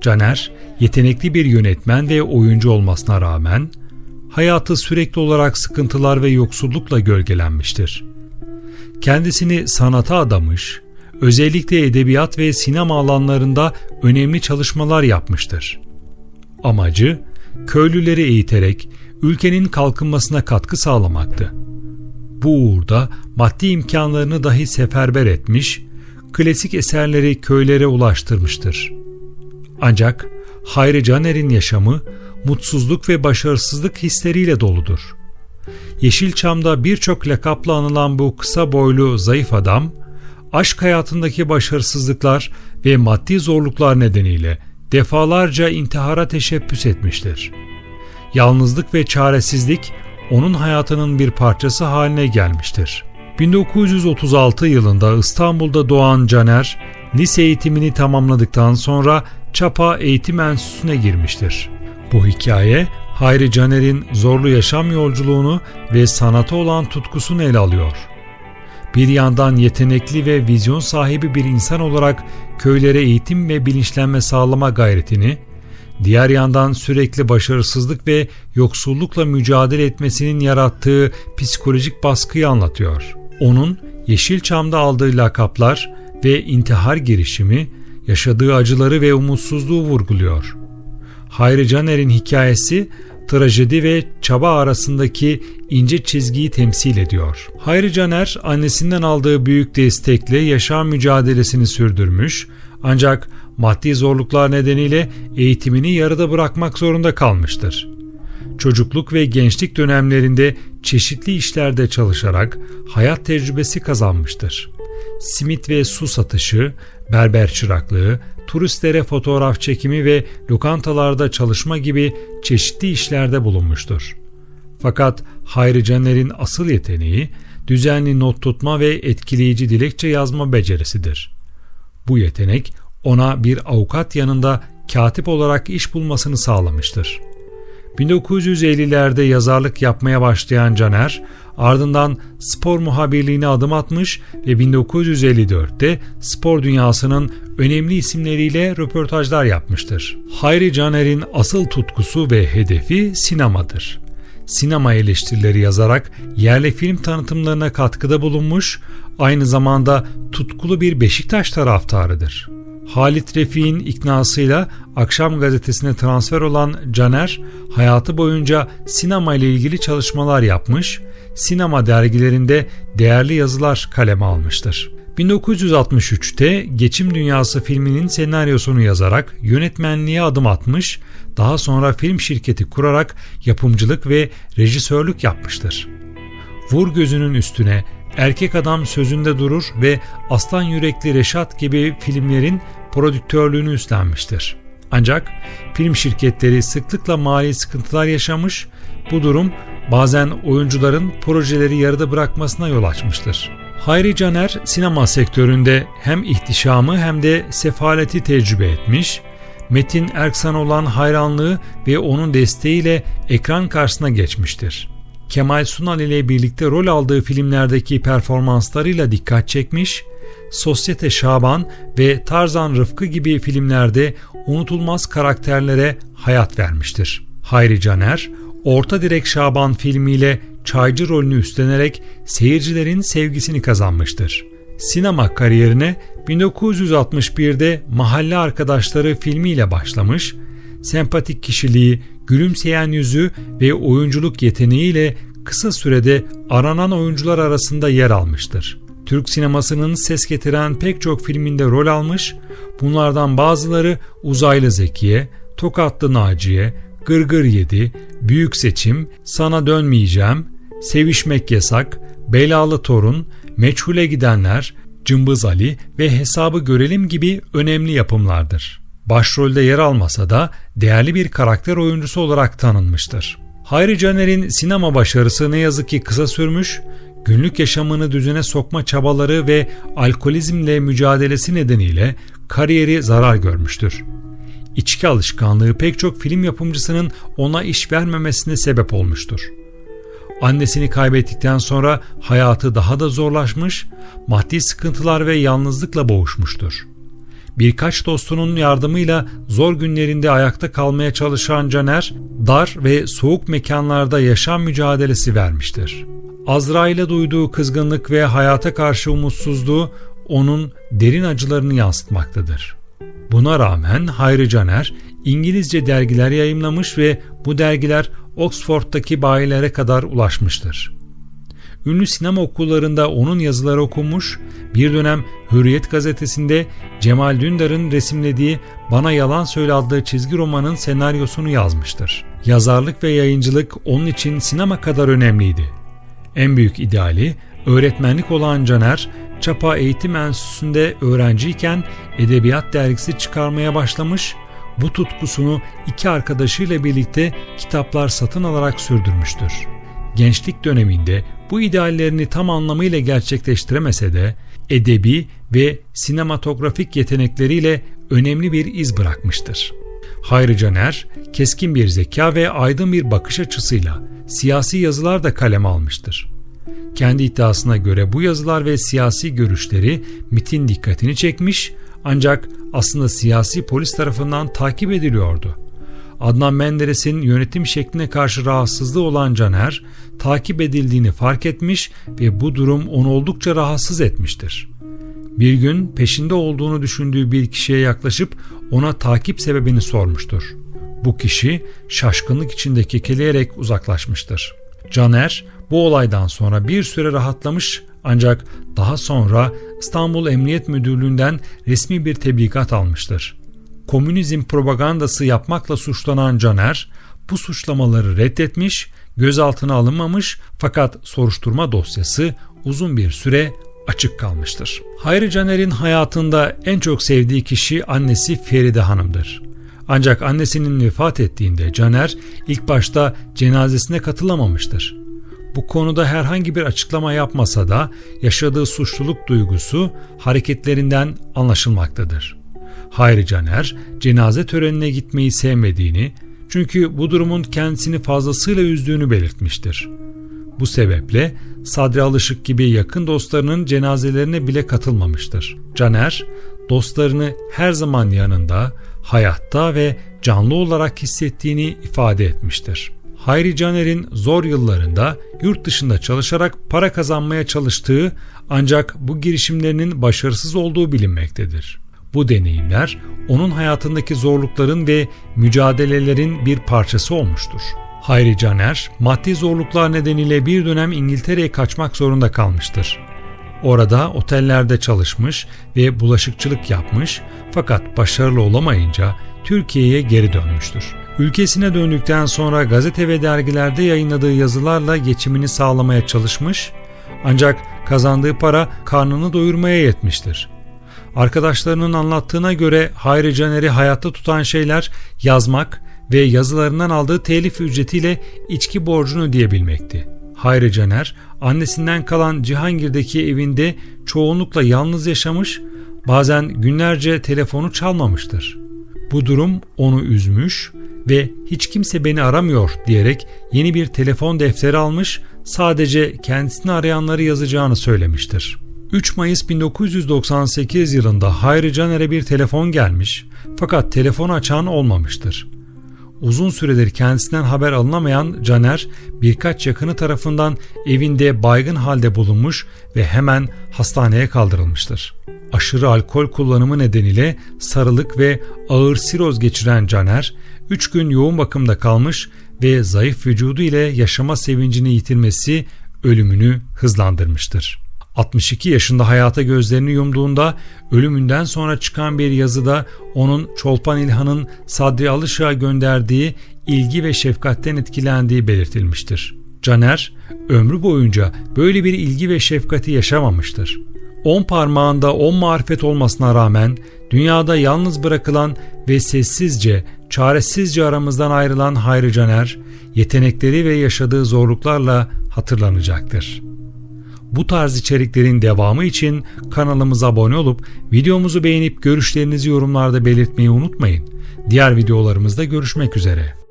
Caner, yetenekli bir yönetmen ve oyuncu olmasına rağmen hayatı sürekli olarak sıkıntılar ve yoksullukla gölgelenmiştir. Kendisini sanata adamış, özellikle edebiyat ve sinema alanlarında önemli çalışmalar yapmıştır. Amacı, köylüleri eğiterek ülkenin kalkınmasına katkı sağlamaktı. Bu uğurda maddi imkanlarını dahi seferber etmiş, klasik eserleri köylere ulaştırmıştır. Ancak Hayri Caner'in yaşamı mutsuzluk ve başarısızlık hisleriyle doludur. Yeşilçam'da birçok lakapla anılan bu kısa boylu zayıf adam, aşk hayatındaki başarısızlıklar ve maddi zorluklar nedeniyle defalarca intihara teşebbüs etmiştir. Yalnızlık ve çaresizlik onun hayatının bir parçası haline gelmiştir. 1936 yılında İstanbul'da doğan Caner, lise eğitimini tamamladıktan sonra Çapa Eğitim Enstitüsü'ne girmiştir. Bu hikaye Hayri Caner'in zorlu yaşam yolculuğunu ve sanata olan tutkusunu ele alıyor. Bir yandan yetenekli ve vizyon sahibi bir insan olarak köylere eğitim ve bilinçlenme sağlama gayretini, diğer yandan sürekli başarısızlık ve yoksullukla mücadele etmesinin yarattığı psikolojik baskıyı anlatıyor. Onun Yeşilçam'da aldığı lakaplar ve intihar girişimi yaşadığı acıları ve umutsuzluğu vurguluyor. Hayri Caner'in hikayesi trajedi ve çaba arasındaki ince çizgiyi temsil ediyor. Hayri Caner annesinden aldığı büyük destekle yaşam mücadelesini sürdürmüş ancak maddi zorluklar nedeniyle eğitimini yarıda bırakmak zorunda kalmıştır. Çocukluk ve gençlik dönemlerinde çeşitli işlerde çalışarak hayat tecrübesi kazanmıştır. Simit ve su satışı, berber çıraklığı, turistlere fotoğraf çekimi ve lokantalarda çalışma gibi çeşitli işlerde bulunmuştur. Fakat Hayri Caner'in asıl yeteneği düzenli not tutma ve etkileyici dilekçe yazma becerisidir. Bu yetenek ona bir avukat yanında katip olarak iş bulmasını sağlamıştır. 1950'lerde yazarlık yapmaya başlayan Caner, ardından spor muhabirliğine adım atmış ve 1954'te spor dünyasının önemli isimleriyle röportajlar yapmıştır. Hayri Caner'in asıl tutkusu ve hedefi sinemadır. Sinema eleştirileri yazarak yerli film tanıtımlarına katkıda bulunmuş, aynı zamanda tutkulu bir Beşiktaş taraftarıdır. Halit Refik'in iknasıyla Akşam Gazetesi'ne transfer olan Caner, hayatı boyunca sinema ile ilgili çalışmalar yapmış, sinema dergilerinde değerli yazılar kaleme almıştır. 1963'te Geçim Dünyası filminin senaryosunu yazarak yönetmenliğe adım atmış, daha sonra film şirketi kurarak yapımcılık ve rejisörlük yapmıştır. Vur gözünün üstüne Erkek Adam Sözünde Durur ve Aslan Yürekli Reşat gibi filmlerin prodüktörlüğünü üstlenmiştir. Ancak film şirketleri sıklıkla mali sıkıntılar yaşamış, bu durum bazen oyuncuların projeleri yarıda bırakmasına yol açmıştır. Hayri Caner sinema sektöründe hem ihtişamı hem de sefaleti tecrübe etmiş, Metin Erksan olan hayranlığı ve onun desteğiyle ekran karşısına geçmiştir. Kemal Sunal ile birlikte rol aldığı filmlerdeki performanslarıyla dikkat çekmiş, Sosyete Şaban ve Tarzan Rıfkı gibi filmlerde unutulmaz karakterlere hayat vermiştir. Hayri Caner, Orta Direk Şaban filmiyle çaycı rolünü üstlenerek seyircilerin sevgisini kazanmıştır. Sinema kariyerine 1961'de Mahalle Arkadaşları filmiyle başlamış, sempatik kişiliği, gülümseyen yüzü ve oyunculuk yeteneğiyle kısa sürede aranan oyuncular arasında yer almıştır. Türk sinemasının ses getiren pek çok filminde rol almış, bunlardan bazıları Uzaylı Zekiye, Tokatlı Naciye, Gırgır Yedi, Büyük Seçim, Sana Dönmeyeceğim, Sevişmek Yasak, Belalı Torun, Meçhule Gidenler, Cımbız Ali ve Hesabı Görelim gibi önemli yapımlardır. Başrolde yer almasa da değerli bir karakter oyuncusu olarak tanınmıştır. Hayri Caner'in sinema başarısı ne yazık ki kısa sürmüş, günlük yaşamını düzene sokma çabaları ve alkolizmle mücadelesi nedeniyle kariyeri zarar görmüştür. İçki alışkanlığı pek çok film yapımcısının ona iş vermemesine sebep olmuştur. Annesini kaybettikten sonra hayatı daha da zorlaşmış, maddi sıkıntılar ve yalnızlıkla boğuşmuştur. Birkaç dostunun yardımıyla zor günlerinde ayakta kalmaya çalışan Caner, dar ve soğuk mekanlarda yaşam mücadelesi vermiştir. Azrail'e duyduğu kızgınlık ve hayata karşı umutsuzluğu onun derin acılarını yansıtmaktadır. Buna rağmen Hayri Caner İngilizce dergiler yayımlamış ve bu dergiler Oxford'daki bayilere kadar ulaşmıştır. Ünlü sinema okullarında onun yazıları okunmuş, bir dönem Hürriyet gazetesinde Cemal Dündar'ın resimlediği Bana Yalan Söyle adlı çizgi romanın senaryosunu yazmıştır. Yazarlık ve yayıncılık onun için sinema kadar önemliydi. En büyük ideali öğretmenlik olan Caner, Çapa Eğitim Enstitüsü'nde öğrenciyken Edebiyat Dergisi çıkarmaya başlamış, bu tutkusunu iki arkadaşıyla birlikte kitaplar satın alarak sürdürmüştür. Gençlik döneminde bu ideallerini tam anlamıyla gerçekleştiremese de edebi ve sinematografik yetenekleriyle önemli bir iz bırakmıştır. Hayri Caner, keskin bir zeka ve aydın bir bakış açısıyla siyasi yazılar da kaleme almıştır. Kendi iddiasına göre bu yazılar ve siyasi görüşleri MIT'in dikkatini çekmiş ancak aslında siyasi polis tarafından takip ediliyordu. Adnan Menderes'in yönetim şekline karşı rahatsızlığı olan Caner, takip edildiğini fark etmiş ve bu durum onu oldukça rahatsız etmiştir. Bir gün peşinde olduğunu düşündüğü bir kişiye yaklaşıp ona takip sebebini sormuştur. Bu kişi şaşkınlık içinde kekeleyerek uzaklaşmıştır. Caner bu olaydan sonra bir süre rahatlamış ancak daha sonra İstanbul Emniyet Müdürlüğü'nden resmi bir tebligat almıştır. Komünizm propagandası yapmakla suçlanan Caner bu suçlamaları reddetmiş, gözaltına alınmamış fakat soruşturma dosyası uzun bir süre açık kalmıştır. Hayri Caner'in hayatında en çok sevdiği kişi annesi Feride Hanım'dır. Ancak annesinin vefat ettiğinde Caner ilk başta cenazesine katılamamıştır. Bu konuda herhangi bir açıklama yapmasa da yaşadığı suçluluk duygusu hareketlerinden anlaşılmaktadır. Hayri Caner cenaze törenine gitmeyi sevmediğini çünkü bu durumun kendisini fazlasıyla üzdüğünü belirtmiştir. Bu sebeple Sadri Alışık gibi yakın dostlarının cenazelerine bile katılmamıştır. Caner, dostlarını her zaman yanında, hayatta ve canlı olarak hissettiğini ifade etmiştir. Hayri Caner'in zor yıllarında yurt dışında çalışarak para kazanmaya çalıştığı ancak bu girişimlerinin başarısız olduğu bilinmektedir. Bu deneyimler onun hayatındaki zorlukların ve mücadelelerin bir parçası olmuştur. Hayri Caner, maddi zorluklar nedeniyle bir dönem İngiltere'ye kaçmak zorunda kalmıştır. Orada otellerde çalışmış ve bulaşıkçılık yapmış fakat başarılı olamayınca Türkiye'ye geri dönmüştür. Ülkesine döndükten sonra gazete ve dergilerde yayınladığı yazılarla geçimini sağlamaya çalışmış ancak kazandığı para karnını doyurmaya yetmiştir. Arkadaşlarının anlattığına göre Hayri Caner'i hayatta tutan şeyler yazmak ve yazılarından aldığı telif ücretiyle içki borcunu ödeyebilmekti. Hayri Caner annesinden kalan Cihangir'deki evinde çoğunlukla yalnız yaşamış, bazen günlerce telefonu çalmamıştır. Bu durum onu üzmüş ve hiç kimse beni aramıyor diyerek yeni bir telefon defteri almış, sadece kendisini arayanları yazacağını söylemiştir. 3 Mayıs 1998 yılında Hayri Caner'e bir telefon gelmiş fakat telefon açan olmamıştır. Uzun süredir kendisinden haber alınamayan Caner birkaç yakını tarafından evinde baygın halde bulunmuş ve hemen hastaneye kaldırılmıştır. Aşırı alkol kullanımı nedeniyle sarılık ve ağır siroz geçiren Caner 3 gün yoğun bakımda kalmış ve zayıf vücudu ile yaşama sevincini yitirmesi ölümünü hızlandırmıştır. 62 yaşında hayata gözlerini yumduğunda ölümünden sonra çıkan bir yazıda onun Çolpan İlhan'ın Sadri Alışık'a gönderdiği ilgi ve şefkatten etkilendiği belirtilmiştir. Caner ömrü boyunca böyle bir ilgi ve şefkati yaşamamıştır. On parmağında on marifet olmasına rağmen dünyada yalnız bırakılan ve sessizce, çaresizce aramızdan ayrılan Hayri Caner, yetenekleri ve yaşadığı zorluklarla hatırlanacaktır. Bu tarz içeriklerin devamı için kanalımıza abone olup videomuzu beğenip görüşlerinizi yorumlarda belirtmeyi unutmayın. Diğer videolarımızda görüşmek üzere.